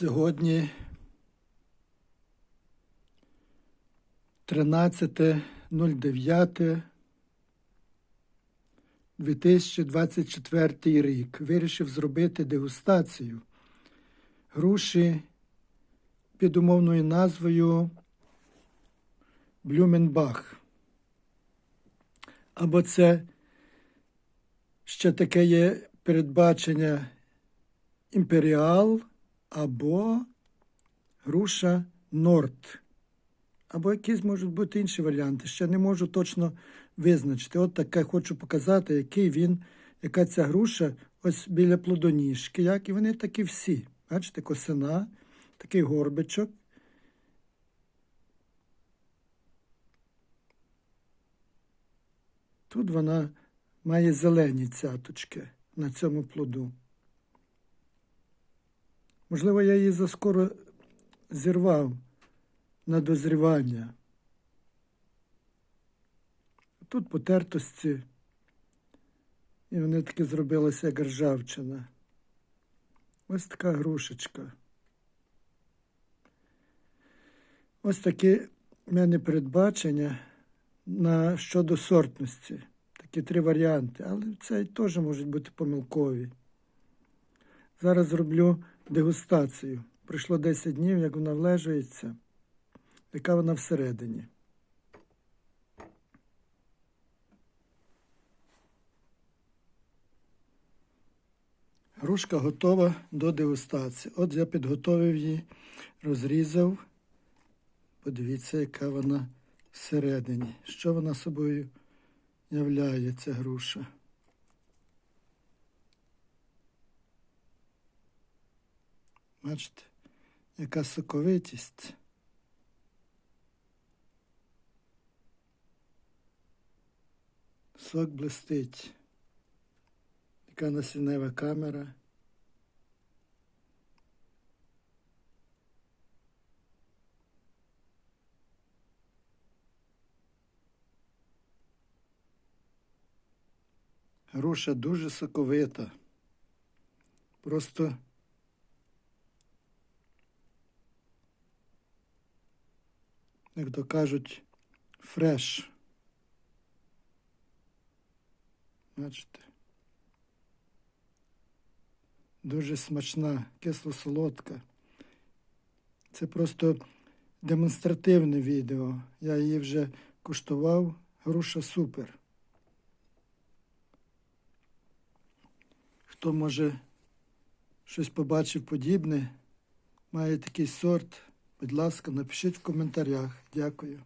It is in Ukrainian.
Сьогодні 13.09 2024 рік. Вирішив зробити дегустацію груші під умовною назвою Блюменбах. Або це ще таке є передбачення імперіал або груша Норд. Або якісь можуть бути інші варіанти. Ще не можу точно визначити. От таке хочу показати, який він, яка ця груша ось біля плодоніжки, як і вони такі всі. Бачите, косина, такий горбичок. Тут вона має зелені цяточки на цьому плоду. Можливо, я її заскоро зірвав на дозрівання. Тут потертості, і вони таки зробилися як ржавчина. Ось така грушечка. Ось такі в мене передбачення на щодо сортності. Такі три варіанти, але це теж можуть бути помилкові. Зараз зроблю дегустацію. Пройшло 10 днів, як вона влежується, яка вона всередині. Грушка готова до дегустації. От я підготовив її, розрізав. Подивіться, яка вона всередині. Що вона собою являє, ця груша. Бачите, яка соковитість. Сок блистить. Яка насіннева камера. Груша дуже соковита. Просто як то кажуть, фреш. Бачите? Дуже смачна, кисло-солодка. Це просто демонстративне відео. Я її вже куштував. Груша супер. Хто може щось побачив подібне, має такий сорт, будь ласка, напишіть в коментарях. Дякую.